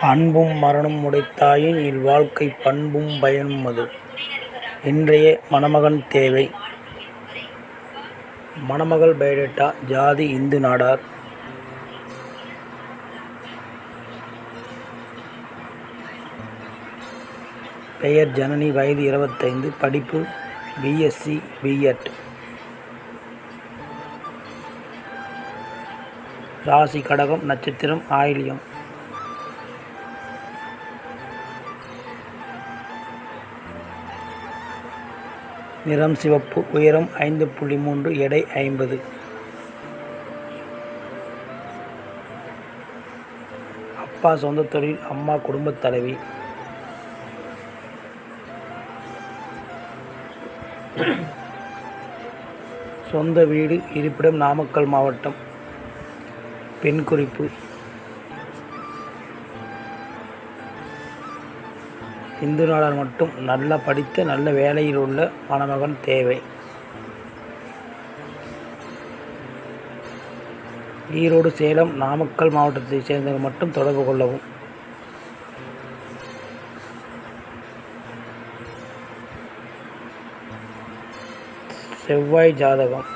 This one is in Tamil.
அன்பும் மரணம் உடைத்தாயின் இல்வாழ்க்கை பண்பும் பயனும் அது. இன்றைய மணமகன் தேவை. மணமகள் பயோடேட்டா ஜாதி இந்து நாடார். பெயர் ஜனனி வயது இருபத்தைந்து படிப்பு பிஎஸ்சி பிஎட் ராசி கடகம் நட்சத்திரம் ஆயிலியம். நிறம் சிவப்பு உயரம் ஐந்து புள்ளி மூன்று எடை ஐம்பது. அப்பா சொந்த தொழில் அம்மா குடும்பத் தலைவி. சொந்த வீடு இருப்பிடம் நாமக்கல் மாவட்டம். பெண் குறிப்பு. இந்து நாடார் மட்டும் நல்லா படித்த நல்ல வேலையில் உள்ள மணமகன் தேவை. ஈரோடு சேலம் நாமக்கல் மாவட்டத்தைச் சேர்ந்தவங்க மட்டும் தொடர்பு கொள்ளவும். செவ்வாய் ஜாதகம்.